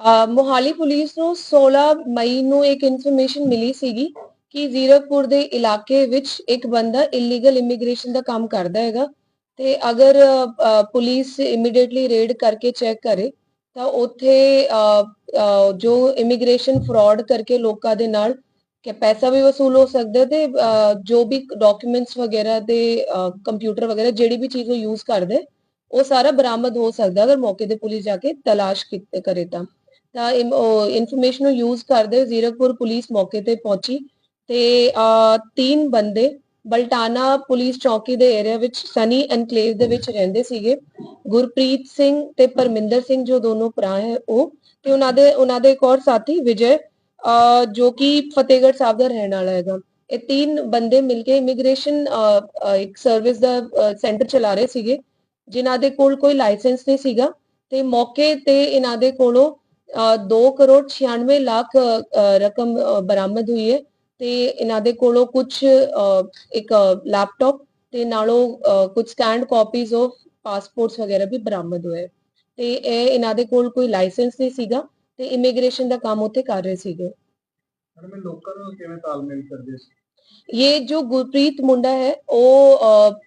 Mohali police ਨੂੰ 16 ਮਈ ਨੂੰ ਇੱਕ ਇਨਫੋਰਮੇਸ਼ਨ ਮਿਲੀ ਸੀਗੀ ਕਿ ਜ਼ੀਰਕਪੁਰ ਦੇ ਇਲਾਕੇ ਵਿੱਚ ਇੱਕ ਬੰਦਾ ਇਲੀਗਲ ਇਮੀਗ੍ਰੇਸ਼ਨ ਦਾ ਕੰਮ ਕਰਦਾ ਹੈਗਾ ਤੇ ਅਗਰ ਪੁਲਿਸ ਇਮੀਡੀਏਟਲੀ ਰੇਡ ਕਰਕੇ ਚੈੱਕ ਕਰੇ, ਤਾਂ ਉੱਥੇ ਜੋ ਇਮੀਗ੍ਰੇਸ਼ਨ ਫਰਾਡ ਕਰਕੇ ਲੋਕਾਂ ਦੇ ਨਾਲ ਕਿ ਪੈਸਾ ਵੀ ਵਸੂਲ ਹੋ ਸਕਦਾ ਹੈ ਤੇ ਜੋ ਵੀ ਡਾਕੂਮੈਂਟਸ ਵਗੈਰਾ ਤੇ ਕੰਪਿਊਟਰ ਵਗੈਰਾ ਜਿਹੜੀ ਵੀ ਚੀਜ਼ ਉਹ ਯੂਜ਼ ਕਰਦੇ, ਉਹ ਸਾਰਾ ਬਰਾਮਦ ਹੋ ਸਕਦਾ ਅਗਰ ਮੌਕੇ ਤੇ ਪੁਲਿਸ ਜਾ ਕੇ ਤਲਾਸ਼ ਕਰੇ ਤਾਂ। ਤਾਂ ਇਨਫੋਰਮੇਸ਼ਨ ਨੂੰ ਯੂਜ਼ ਕਰਦੇ ਜ਼ੀਰਕਪੁਰ ਪੁਲਿਸ ਮੌਕੇ ਤੇ ਪਹੁੰਚੀ ਤੇ ਤਿੰਨ ਬੰਦੇ ਬਲਟਾਨਾ ਪੁਲਿਸ ਚੌਕੀ ਦੇ ਏਰੀਆ ਵਿੱਚ ਸਨੀ ਐਨਕਲੇਵ ਦੇ ਵਿੱਚ ਰਹਿੰਦੇ ਸੀਗੇ। ਗੁਰਪ੍ਰੀਤ ਸਿੰਘ ਤੇ ਪਰਮਿੰਦਰ ਸਿੰਘ ਜੋ ਦੋਨੋਂ ਭਰਾ ਹੈ ਉਹ ਤੇ ਉਹਨਾਂ ਦੇ ਉਹਨਾਂ ਦੇ ਇੱਕ ਹੋਰ ਸਾਥੀ ਵਿਜੇ ਜੋ ਕਿ ਫਤਿਹਗੜ੍ਹ ਸਾਹਿਬ ਦਾ ਰਹਿਣ ਵਾਲਾ ਹੈਗਾ। ਇਹ ਤਿੰਨ ਬੰਦੇ ਮਿਲ ਕੇ ਇਮੀਗ੍ਰੇਸ਼ਨ ਇੱਕ ਸਰਵਿਸ ਦਾ ਸੈਂਟਰ ਚਲਾ ਰਹੇ ਸੀਗੇ, ਜਿਨ੍ਹਾਂ ਦੇ ਕੋਲ ਕੋਈ ਲਾਇਸੈਂਸ ਨਹੀਂ ਸੀਗਾ ਤੇ ਮੌਕੇ ਤੇ ਇਹਨਾਂ ਦੇ ਕੋਲੋਂ 2 ਕਰੋੜ 96 ਲੱਖ ਰਕਮ ਬਰਾਮਦ ਹੋਈ ਹੈ ਤੇ ਇਹਨਾਂ ਦੇ ਕੋਲੋਂ ਕੁਝ ਇੱਕ ਲੈਪਟਾਪ ਤੇ ਨਾਲੋਂ ਕੁਝ ਸਕੈਨਡ ਕਾਪੀਜ਼ ਆਫ ਪਾਸਪੋਰਟਸ ਵਗੈਰਾ ਵੀ ਬਰਾਮਦ ਹੋਏ। ਤੇ ਇਹ ਇਹਨਾਂ ਦੇ ਕੋਲ ਕੋਈ ਲਾਇਸੈਂਸ ਨਹੀਂ ਸੀਗਾ ਤੇ ਇਮੀਗ੍ਰੇਸ਼ਨ ਦਾ ਕੰਮ ਉੱਥੇ ਕਰ ਰਹੇ ਸੀਗੇ। ਮੈਡਮ ਇਹ ਲੋਕਾਂ ਨੂੰ ਕਿਵੇਂ ਤਾਲਮੇਲ ਕਰਦੇ ਸੀ? ये जो ਗੁਰਪ੍ਰੀਤ ਮੁੰਡਾ ਹੈ ਉਹ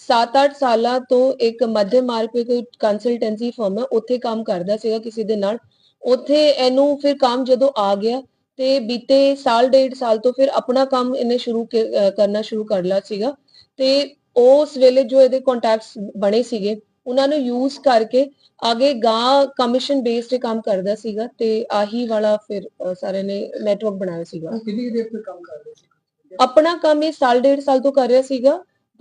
7-8 ਸਾਲਾਂ ਤੋਂ ਇੱਕ ਮੱਧ ਮਾਰਕੀਟ ਕੋਈ ਕੰਸਲਟੈਂਸੀ ਫਰਮ ਹੈ ਉੱਥੇ ਕੰਮ ਕਰਦਾ ਸੀਗਾ ਕਿਸੇ ਦੇ ਨਾਲ। ਉੱਥੇ ਇਹਨੂੰ ਫਿਰ ਕੰਮ ਜਦੋਂ ਆ ਗਿਆ ਤੇ ਬੀਤੇ ਸਾਲ ਡੇਢ ਸਾਲ ਤੋਂ ਫਿਰ ਆਪਣਾ ਕੰਮ ਇਹਨੇ ਸ਼ੁਰੂ ਕਰਨਾ ਸ਼ੁਰੂ ਕਰ ਲਿਆ ਸੀਗਾ। ਤੇ ਉਸ ਵੇਲੇ ਜੋ ਇਹਦੇ ਕੰਟੈਕਟਸ ਬਣੇ ਸੀਗੇ ਉਹਨਾਂ ਨੂੰ ਯੂਜ਼ ਕਰਕੇ ਅੱਗੇ ਗਾਂ ਕਮਿਸ਼ਨ ਬੇਸਡ ਕੰਮ ਕਰਦਾ ਸੀਗਾ ਤੇ ਆਹੀ ਵਾਲਾ ਫਿਰ ਸਾਰੇ ਨੇ ਨੈਟਵਰਕ ਬਣਾਇਆ ਸੀਗਾ। ਕਿੰਨੀ ਦੇਰ ਤੋਂ ਕੰਮ ਕਰਦੇ ਸੀ? ਆਪਣਾ ਕੰਮ ਇਹ ਸਾਲ ਡੇਢ ਸਾਲ ਤੋਂ ਕਰ ਰਿਹਾ ਸੀਗਾ।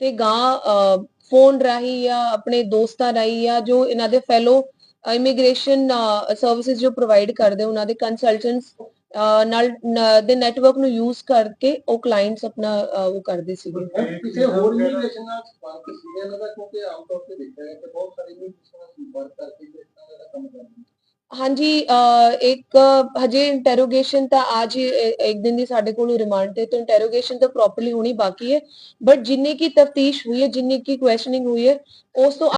ਤੇ ਗਾਂ ਫੋਨ ਰਾਹੀਂ ਜਾਂ ਆਪਣੇ ਦੋਸਤਾਂ ਰਾਹੀਂ ਜਾਂ ਜੋ ਇਹਨਾਂ ਦੇ ਫੈਲੋ ਇਮੀਗ੍ਰੇਸ਼ਨ ਸਰਵਿਸਿਜ਼ ਜੋ ਪ੍ਰੋਵਾਈਡ ਕਰਦੇ, ਉਹਨਾਂ ਦੇ ਕੰਸਲਟੈਂਟਸ ਨਾਲ ਦੇ ਨੈਟਵਰਕ ਨੂੰ ਯੂਜ਼ ਕਰਕੇ ਉਹ ਕਲਾਇੰਟਸ ਆਪਣਾ ਉਹ ਕਰਦੇ ਸੀਗੇ। ਕਿਸੇ ਹੋਰ ਇਮੀਗ੍ਰੇਸ਼ਨ ਨਾਲ ਸੰਪਰਕ ਸੀ ਇਹਨਾਂ ਦਾ? ਕਿਉਂਕਿ ਆਮ ਤੌਰ ਤੇ ਦੇਖਿਆ ਹੈ ਕਿ ਬਹੁਤ ਸਾਰੇ ਇਮੀਗ੍ਰੇਸ਼ਨ ਨਾਲ ਸੰਪਰਕ ਕਰਕੇ ਇਸ ਤਰ੍ਹਾਂ ਦਾ ਕੰਮ ਕਰਦੇ ਨੇ ਹਾਂਜੀ ਅ, ਇੱਕ ਹਜੇ ਇੰਟਰੋਗੇਸ਼ਨ ਤਾਂ ਅੱਜ ਹੀ ਇ- ਇੱਕ ਦਿਨ ਦੀ ਸਾਡੇ ਕੋਲ ਰਿਮਾਂਡ ਤੇ ਤਾਂ ਇੰਟਰੋਗੇਸ਼ਨ ਤਾਂ ਪ੍ਰੋਪਰਲੀ ਹੋਣੀ ਬਾਕੀ ਹੈ ਬਟ ਜਿੰਨੀ ਕੀ ਤਫਤੀਸ਼ ਹੋਈ ਹੈ ਜਿੰਨੀ ਕੀ ਕੁਐਸਚਨਿੰਗ ਹੋਈ ਹੈ ਉਸ ਤੋਂ